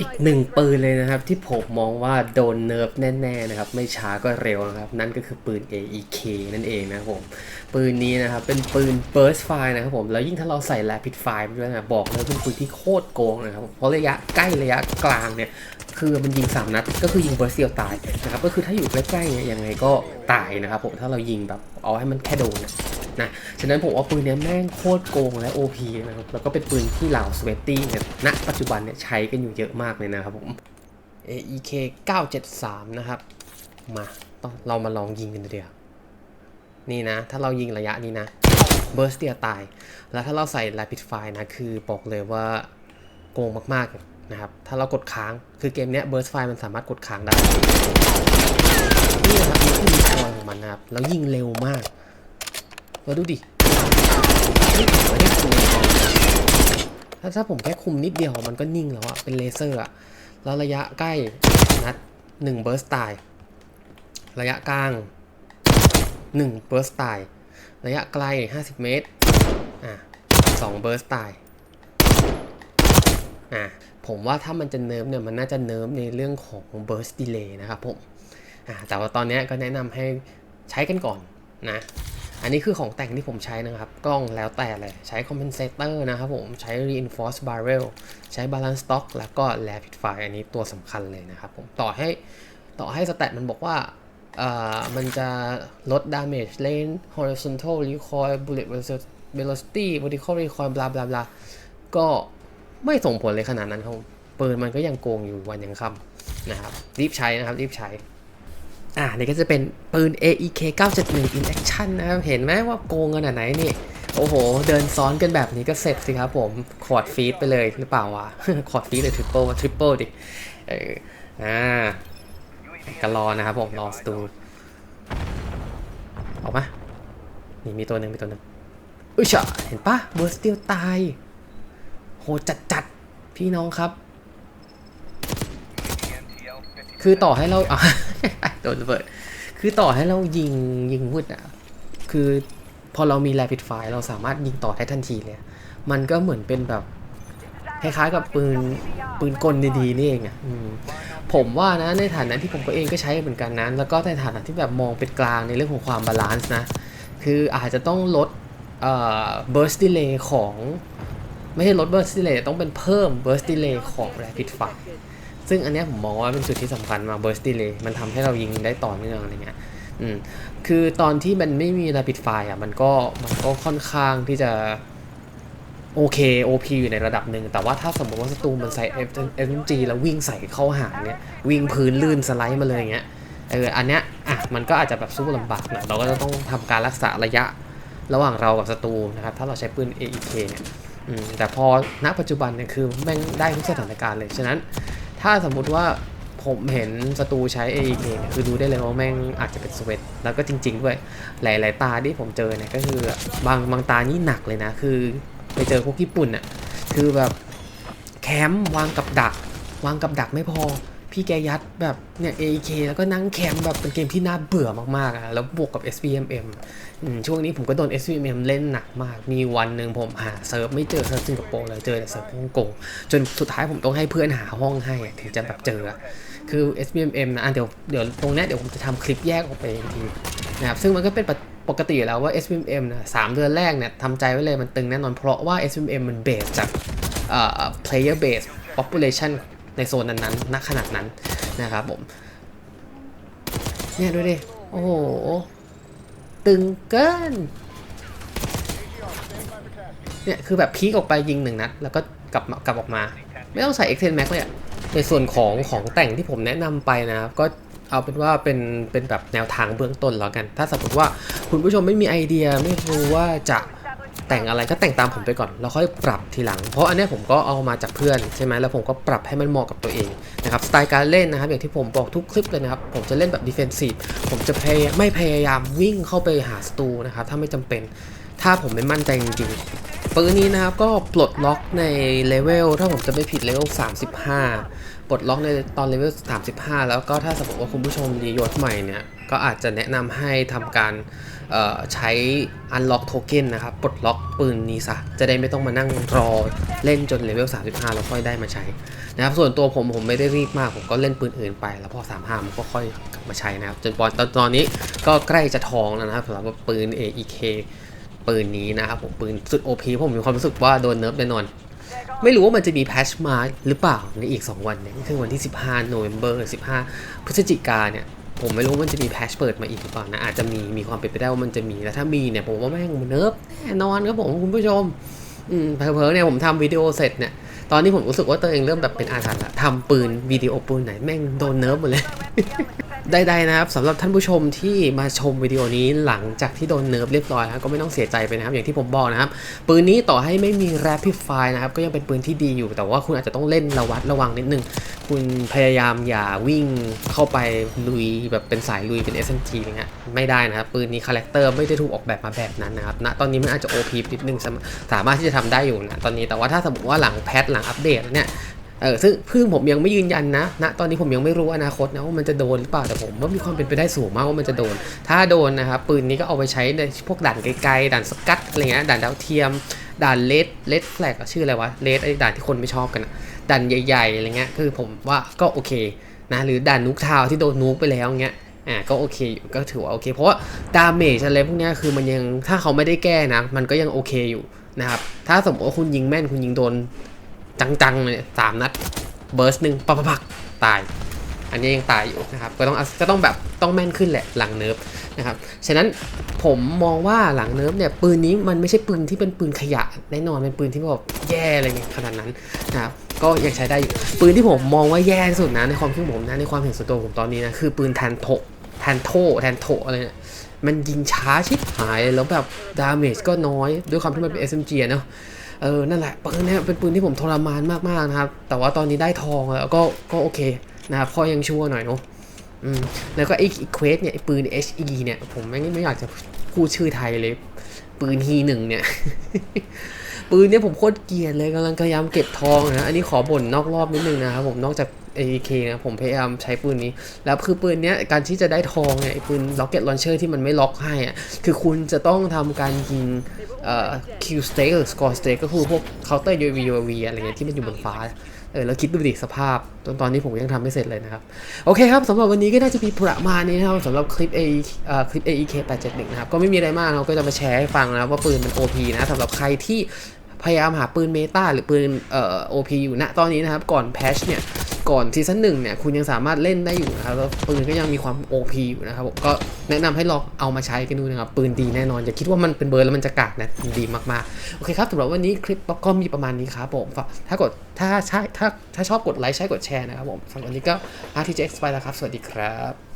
อีกหนึ่งปืนเลยนะครับ ที่ผมมองว่าโดนเนิร์ฟแน่ๆนะครับ ไม่ช้าก็เร็วนะครับ นั่นก็คือปืน AEK นั่นเองนะครับผม ปืนนี้นะครับ เป็นปืน burst fire นะครับผม แล้วยิ่งถ้าเราใส่ rapid fire ไปด้วยนะบอกเลยเป็นปืนที่โคตรโกงนะครับ เพราะระยะใกล้ระยะกลางเนี่ยคือมันยิง 3 นัด ก็คือยิงเบอร์เซียวตายนะครับก็คือถ้าอยู่ใกล้ๆเนี่ยยังไงก็ตายนะครับผมถ้าเรายิงแบบเอาให้มันแค่โดนนะ ฉะนั้นผมว่าปืนนี้แม่งโคตรโกงและ OP นะครับ แล้วก็เป็นปืนที่เหล่าสเวตตี้เนี่ยณปัจจุบันเนี่ยใช้กันอยู่เยอะมากเลยนะครับผม AEK 973 นะครับ มาต้องเรามาลองยิงกันเดียวนี่นะ ถ้าเรายิงระยะนี้นะเบอร์สเตียตาย แล้วถ้าเราใส่ Rapid Fire นะ คือบอกเลยว่าโกงมากๆนะครับ ถ้าเรากดค้าง คือเกมเนี้ย Burst Fire มันสามารถกดค้างได้ นี่นะครับนี่คือมีพอยของมันนะครับ แล้วยิงเร็วมาก มาดูดินี่ผมไม่ได้คุมก่อถ้าถ้าผมแค่คุมนิดเดียวมันก็นิ่งแล้วอะเป็นเลเซอร์อะแล้วระยะใกล้นัดหนึ่งเบิร์สตายระยะกลางหนึ่งเบิร์สตายระยะไกล50เมตรอะสองเบิร์สตายอะผมว่าถ้ามันจะเนิร์ฟเนี่ยมันน่าจะเนิร์ฟในเรื่องของ burst delay นะครับผมอ่าแต่ว่าตอนนี้ก็แนะนำให้ใช้กันก่อนนะ อันนี้คือของแต่งที่ผมใช้นะครับ กล้องแล้วแต่เลยใช้ compensator นะครับผม ใช้ reinforced barrel ใช้ balance stock แล้วก็ rapid fire อันนี้ตัวสำคัญเลยนะครับผมต่อให้ต่อให้สแตทมันบอกว่าเอ่อมันจะลด damage range horizontal recoil bullet velocity vertical recoil บลาบลาบลาก็ไม่ส่งผลเลยขนาดนั้นครับปืนมันก็ยังโกงอยู่วันยังค่ำนะครับรีบใช้นะครับรีบใช้ อ่านี่ก็จะเป็นปืน AEK 971 in action นะครับ เห็นไหมว่าโกงขนาดไหนนี่ โอ้โห เดินซ้อนกันแบบนี้ก็เสร็จสิครับผม คอร์ดฟีดไปเลยหรือเปล่าวะ คอร์ดฟีดหรือทริปเปิลทริปเปิลดิ เออ อ่าก็รอนะครับผม รอสตูออกมา นี่มีตัวหนึ่งมีตัวหนึ่งอุ้ยชะเห็นปะเบอร์สติลตาย โหจัดจัดพี่น้องครับ คือต่อให้เราอะ โดนระเบิด คือต่อให้เรายิงยิงวุดอะ คือพอเรามี rapid fire เราสามารถยิงต่อได้ทันทีเลย มันก็เหมือนเป็นแบบคล้ายๆกับปืนปืนกลดีๆนี่เองอะผมว่านะในฐานะที่ผมก็เองก็ใช้เหมือนกันนะแล้วก็ในฐานะที่แบบมองเป็นกลางในเรื่องของความบาลานซ์นะ คืออาจจะต้องลดเอ่อ burst delay ของ ไม่ใช่ลด burst delay ต้องเป็นเพิ่ม burst delay ของ rapid fire ซึ่งอันนี้ผมมองว่าเป็นจุดที่สำคัญมาก burst delay มันทำให้เรายิงได้ต่อเนื่องอะไรเงี้ยอืมคือตอนที่มันไม่มี rapid fire อะมันก็มันก็ค่อนข้างที่จะโอเค OP อยู่ในระดับหนึ่ง แต่ว่าถ้าสมมติว่าศัตรูมันใส่ SMG แล้ววิ่งใส่เข้าหาเนี่ย วิ่งพื้นลื่นสไลด์มาเลยอย่างเงี้ยเอออันเนี้ยอะมันก็อาจจะแบบสู้ลำบากหน่อยเราก็จะต้องทำการรักษาระยะระหว่างเรากับศัตรูนะครับ ถ้าเราใช้ปืน AEK เนี่ยอืมแต่พอณปัจจุบันเนี่ยคือแม่งได้ทุกสถานการณ์เลย ฉะนั้น ถ้าสมมุติว่าผมเห็นศัตรูใช้ AEK เนี่ยคือดูได้เลยว่าแม่งอาจจะเป็นสเวตแล้วก็จริง ๆ ด้วย หลาย ๆ ตาที่ผมเจอเนี่ยก็คือบางบางตานี่หนักเลยนะ คือไปเจอพวกญี่ปุ่นอะคือแบบแคมป์วางกับดัก วางกับดักไม่พอ พี่แกยัดแบบเนี่ย AEK แล้วก็นั่งแคมป์แบบเป็นเกมที่น่าเบื่อมากๆอะแล้วบวกกับ SBMM อืมช่วงนี้ผมก็โดน SBMM เล่นหนักมาก มีวันหนึ่งผมหาเซิร์ฟไม่เจอเซิร์ฟสิงคโปร์เลยเจอแต่เซิร์ฟฮ่องกงจนสุดท้ายผมต้องให้เพื่อนหาห้องให้ถึงจะแบบเจออะคือ SBMM นะอะเดี๋ยวเดี๋ยวตรงนี้เดี๋ยวผมจะทำคลิปแยกออกไปอีกทีนะครับซึ่งมันก็เป็นปกปกติแล้วว่า SBMM นะสามเดือนแรกเนี่ยทำใจไว้เลยมันตึงแน่นอนเพราะว่า SBMM มันเบสจากเอ่อ player base population ในโซนนั้นๆณขนาดนั้นนะครับผม เนี่ยดูดิ โอ้โห ตึงเกิน เนี่ยคือแบบพีกออกไปยิงหนึ่งนัด แล้วก็กลับกลับออกมา ไม่ต้องใส่ X10 Max เลยอะในส่วนของของแต่งที่ผมแนะนำไปนะครับก็เอาเป็นว่าเป็นเป็นแบบแนวทางเบื้องต้นแล้วกัน ถ้าสมมติว่าคุณผู้ชมไม่มีไอเดียไม่รู้ว่าจะ แต่งอะไรก็แต่งตามผมไปก่อนแล้วค่อยปรับทีหลัง เพราะอันนี้ผมก็เอามาจากเพื่อนใช่ไหมแล้วผมก็ปรับให้มันเหมาะกับตัวเองนะครับสไตล์การเล่นนะครับ อย่างที่ผมบอกทุกคลิปเลยนะครับ ผมจะเล่นแบบดิเฟนซีฟผมจะพยไม่พยายามวิ่งเข้าไปหาศัตรูนะครับ ถ้าไม่จำเป็นถ้าผมไม่มั่นใจจริงๆปืนนี้นะครับก็ปลดล็อกในเลเวลถ้าผมจะไม่ผิดเลเวล35 ปลดล็อกในตอนเลเวล35 แล้วก็ถ้าสมมติว่าคุณผู้ชมมียศใหม่เนี่ย ก็อาจจะแนะนำให้ทำการใช้ Unlock Token นะครับ ปลดล็อกปืนนี้ซะ จะได้ไม่ต้องมานั่งรอเล่นจนเลเวล 35 แล้วค่อยได้มาใช้นะครับ ส่วนตัวผมผมไม่ได้รีบมาก ผมก็เล่นปืนอื่นไป แล้วพอ 35 มันก็ค่อยกลับมาใช้นะครับ จนตอนตอนนี้ก็ใกล้จะทองแล้วนะครับสำหรับปืน AEK ปืนนี้นะครับผมปืนสุด OP ผมมีความรู้สึกว่าโดนเนิร์ฟแน่นอนไม่รู้ว่ามันจะมีแพชมาหรือเปล่าในอีก 2 วันเนี่ยคือวันที่ 15 โนเวม ber 15 พฤศจิกาเนี่ย ผมไม่รู้มันจะมีแพชเปิดมาอีกหรือเปล่านะอาจจะมีมีความเป็นไปได้ว่ามันจะมีแล้วถ้ามีเนี่ยผมว่าแม่งเนิร์ฟแน่นอนครับผมคุณผู้ชมอืมเพลเนี่ยผมทำวิดีโอเสร็จเนี่ยตอนนี้ผมรู้สึกว่าตัวเองเริ่มแบบเป็นอาถรรพ์ละทำปืนวิดีโอปืนไหนแม่งโดนเนิร์ฟหมดเลย ใดๆนะครับสำหรับท่านผู้ชมที่มาชมวิดีโอนี้หลังจากที่โดนเนิร์ฟเรียบร้อยแล้วก็ไม่ต้องเสียใจไปนะครับ อย่างที่ผมบอกนะครับ ปืนนี้ต่อให้ไม่มี Rapid Fire นะครับ ก็ยังเป็นปืนที่ดีอยู่ แต่ว่าคุณอาจจะต้องเล่นระวัดระวังนิดนึง คุณพยายามอย่าวิ่งเข้าไปลุยแบบเป็นสายลุยเป็น SMG อย่างเงี้ยไม่ได้นะครับ ปืนนี้คาแรคเตอร์ไม่ได้ถูกออกแบบมาแบบนั้นนะครับณตอนนี้มันอาจจะ OP นิดนึงสามสามารถที่จะทำได้อยู่นะตอนนี้แต่ว่าถ้าสมมติว่าหลังแพทหลังอัปเดตเนี่ย เออซึ่งพึ่งผมยังไม่ยืนยันนะณตอนนี้ผมยังไม่รู้อนาคตนะว่ามันจะโดนหรือเปล่าแต่ผมว่ามีความเป็นไปได้สูงมากว่ามันจะโดน ถ้าโดนนะครับปืนนี้ก็เอาไปใช้ในพวกด่านไกลๆด่านสกัดอะไรเงี้ยด่านดาวเทียม ด่านเลดเลดแฟลกชื่ออะไรวะเลดไอ้ด่านที่คนไม่ชอบกันอะด่านใหญ่ๆอะไรเงี้ยคือผมว่าก็โอเคนะหรือด่านนุกทาวที่โดนนุกไปแล้วเงี้ยอ่าก็โอเคอยู่ก็ถือว่าโอเค เพราะว่าดาเมจอะไรพวกเนี้ยคือมันยังถ้าเขาไม่ได้แก้นะ มันก็ยังโอเคอยู่นะครับถ้าสมมติว่าคุณยิงแม่นคุณยิงโดน จังๆเลยสามนัดเบิร์สหนึ่งปักปักปักตาย อันนี้ยังตายอยู่นะครับก็ต้องก็ต้องแบบต้องแม่นขึ้นแหละหลังเนิร์ฟนะครับฉะนั้นผมมองว่าหลังเนิร์ฟเนี่ยปืนนี้มันไม่ใช่ปืนที่เป็นปืนขยะแน่นอนเป็นปืนที่แบบแย่อะไรเงี้ยขนาดนั้นนะครับก็ยังใช้ได้อยู่ปืนที่ผมมองว่าแย่ที่สุดนะในความคิดผมนะในความเห็นส่วนตัวผมตอนนี้นะคือปืนแทนโถแทนโทแทนโถอะไรเนี่ยมันยิงช้าชิบหายแล้วแบบดาเมจก็น้อยด้วยความที่มันเป็น SMG เนาะ เออ นั่นแหละปืนเนี้ยเป็นปืนที่ผมทรมานมากๆนะครับ แต่ว่าตอนนี้ได้ทองแล้วก็ก็โอเคนะครับพอยังชั่วหน่อยเนาะอืมแล้วก็ไอ้เควสเนี่ยปืน HE เนี่ย ผมไม่ไม่อยากจะพูดชื่อไทยเลย ปืน He หนึ่งเนี่ย ปืนเนี่ยผมโคตรเกลียดเลยกำลังพยายามเก็บทองนะ อันนี้ขอบ่นนอกรอบนิดนึงนะครับผมนอกจาก AK นะผมพยายามใช้ปืนนี้ แล้วคือปืนเนี้ยการที่จะได้ทองเนี่ยปืน Rocket Launcher ที่มันไม่ล็อกให้อะคือคุณจะต้องทำการยิงเอ่อ Q stake หรือ score stake ก็คือพวก counter UAV UAV อะไรเงี้ยที่มันอยู่บนฟ้าเออแล้วคิดดูดิสภาพ ตอนตอนนี้ผมยังทำไม่เสร็จเลยนะครับ โอเคครับสำหรับวันนี้ก็น่าจะมีประมาณนี้นะครับสำหรับคลิป A เอ่อคลิป AEK 871นะครับ ก็ไม่มีอะไรมากเราก็จะมาแชร์ให้ฟังนะว่าปืนมัน OP นะสำหรับใครที่พยายามหาปืนเมตาหรือปืนเอ่อ OP อยู่ณตอนนี้นะครับ ก่อนแพชเนี่ย ก่อนซีซั่นหนึ่งเนี่ยคุณยังสามารถเล่นได้อยู่นะครับแล้วปืนก็ยังมีความ OP อยู่นะครับผมก็แนะนำให้ลองเอามาใช้กันดูนะครับปืนดีแน่นอนอย่าคิดว่ามันเป็นเบอร์แล้วมันจะกากนะดีมากๆโอเคครับสำหรับวันนี้คลิปก็มีประมาณนี้ครับผมถ้ากดถ้าใช่ถ้าถ้าชอบกดไลค์ใช้กดแชร์นะครับผมสำหรับวันนี้ก็ RTX ไปแล้วครับ สวัสดีครับ